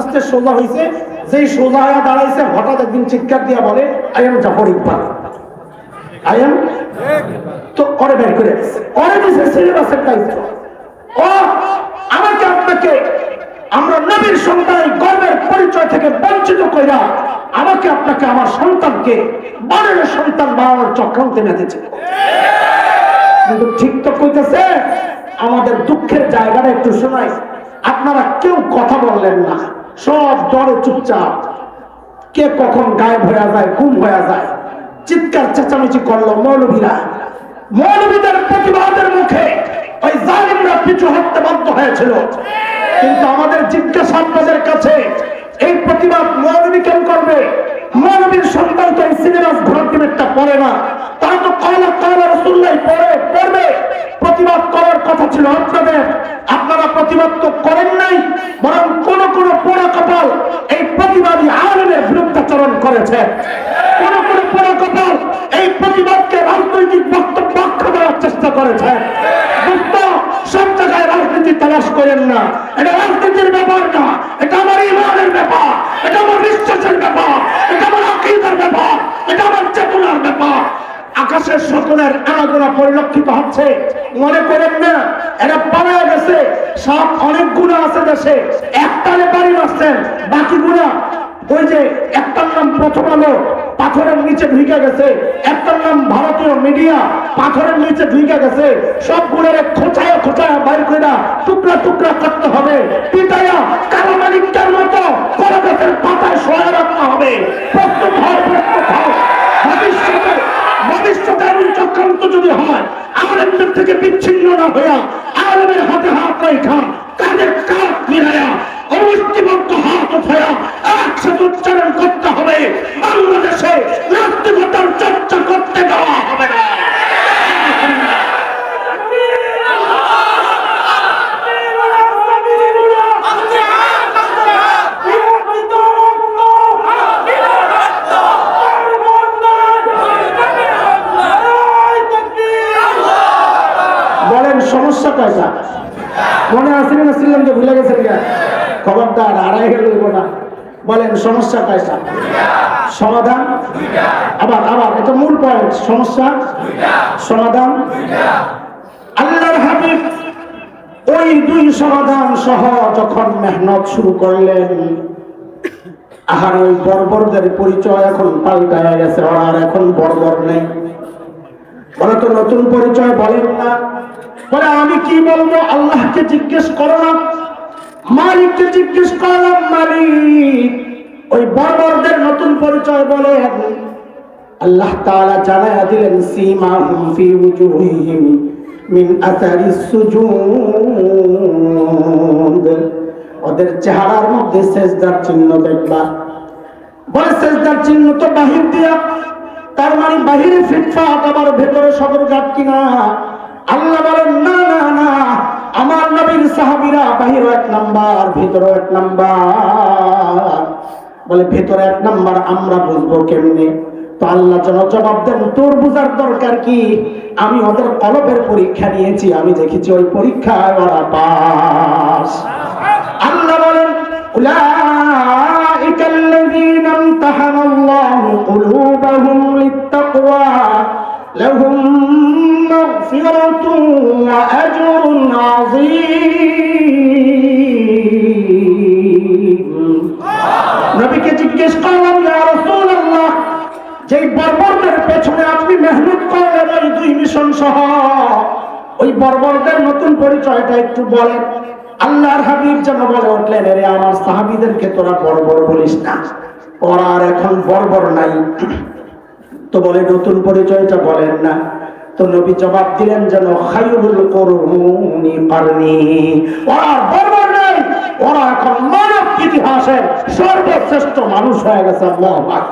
আস্তে সোজা হয়েছে যেই সোজা হয়ে দাঁড়াইছে, হঠাৎ একদিন চিৎকার দিয়া বলে I am Jafar Iqbal I am তো করে বের করে করে দিছে সিলেবাসের দায়িত্ব। ও, আমাকে আপনাকে, আমরা নবীর সন্তান গর্বের পরিচয় থেকে বঞ্চিত কইরা, আমাকে আপনাকে আমার সন্তানকে বরের সন্তান বাবার চক্রান্তে মেতেছে কিন্তু ঠিক তো কইতেছে, আমাদের দুঃখের জায়গাটা একটু শোনাই। আপনারা কেউ কথা বললেন না। সব ডরে চুপচাপ। কে কখন গায়েব হয়ে যায় গুম হয়ে যায়, চিৎকার চেঁচামেচি করল মৌলবীরা। মৌলবীদের প্রতিবাদের মুখে ওই জালিমরা পিছু হতে বাধ্য হয়েছিল। কিন্তু আমাদের আপনাদের কাছে, এই প্রতিবাদ মৌলবী কেন করবে? মৌলবীর সন্তান তো এই পড়ে না। তারা তো কয়লা কয়লা রসুল্লাই পড়ে, পড়বে। প্রতিবাদ করার কথা ছিল আপনাদের। আপনারা প্রতিবাদ তো করেন নাই, বরং কোন কোন পোড়া কপাল এই প্রতিবাদী আলমের বিরুদ্ধাচরণ করেছে। এই প্রতিবাদকে রাজনৈতিক বক্তব্য দেওয়ার চেষ্টা করেছে। সব জায়গায় রাজনীতি তালাশ করেন না। এটা রাজনীতির ব্যাপার না। এটা আমার ইমানের ব্যাপার। এটা আমার বিশ্বাসের ব্যাপার। এটা আমার ব্যাপার। এটা আমার চেতনার ব্যাপার। আকাশের সকলের আনাগোনা পরিলক্ষিত হচ্ছে। মনে করেন না, এরা পালা গেছে। সব অনেক গুণা আছে দেশে। একটালে বাড়ি মারছেন বাকি গুণা ওই যে একটার নাম প্রথম আলো, পাথরের নিচে ঢুকে গেছে। একটার নাম ভারতীয় মিডিয়া পাথরের নিচে ঢুকে গেছে। সব গুণের খোঁচায় খোঁচায় বাইর করে টুকরা টুকরা করতে হবে। পিটাইয়া কালো মালিকটার মতো গাছের পাতায় সহায় রাখতে হবে। প্রস্তুত প্রস্তুত যদি হয় থেকে বিচ্ছিন্ন না আলেমের হাতে হাত রেখা কাঁধে কাঁধ মিলাইয়া অবস্থিবদ্ধ হাত উঠাইয়া একসাথে উচ্চারণ করতে হবে। বাংলাদেশে নাস্তিকতার চর্চা করতে দেওয়া হবে না। মনে আসেনি না ছিলাম ভুলে গেছেন খবরদার, আড়াই গেল না। বলেন, সমস্যা কয়টা সমাধান? আবার আবার, এটা মূল পয়েন্ট সমস্যা? সমাধান? আল্লাহর হাবিব ওই দুই সমাধান সহ যখন মেহনত শুরু করলেন, আহার ওই বর্বরদের পরিচয় এখন পাল্টায় গেছে আর এখন বর্বর নেই। বলে তো নতুন পরিচয় বলেন না। বলে, আমি কি বলব? আল্লাহকে জিজ্ঞেস করো না। মালিককে জিজ্ঞেস করলাম ওই বর্বরদের নতুন পরিচয় বলেন আল্লাহ তাআলা জানায়া দিলেন, সীমাহুম ফি উজুহিহিম মিন আসারিস সুজুদ। ওদের চেহারার মধ্যে সেজদার চিহ্ন দেখবা। বলে, সেজদার চিহ্ন তো বাহির দিয়া। তার মানে বাহিরে ফিটফাট, আবার ভেতরে সদর ঘাট কিনা আল্লাহ বলেন, না না না। আমার নবীর সাহাবীরা বাহিরও এক নাম্বার, ভেতরও এক নাম্বার। বলে ভেতরে এক নাম্বার আমরা বুঝবো কেমনে তো আল্লাহ যেন জবাব দেন তোর বুঝার দরকার কি আমি ওদের কলবের পরীক্ষা নিয়েছি আমি দেখেছি ওই পরীক্ষায় ওরা পাস আল্লাহ বলেন أولئك الذين امتحن الله قلوبهم للتقوى لهم مغفرة وأجر عظيم জিজ্ঞেস করলাম রাসূলুল্লাহ বর্বরদের পেছনে আপনি মেহনত ওই দুই মিশন সহ। ওই বর্বরদের নতুন পরিচয়টা একটু বলেন আল্লাহর হাবিব যেন বলে উঠলেন রে আমার সাহাবীদেরকে তোরা বর্বর বলিস না, ওরা আর এখন বর্বর নাই। তো বলে, নতুন পরিচয়টা বলেন না। তো নবী জবাব দিলেন, যেন খায়রুল করুনি ওরা বর্বর ওরা এখন মানব ইতিহাসের সর্বশ্রেষ্ঠ মানুষ হয়ে গেছে আল্লাহ আকবার।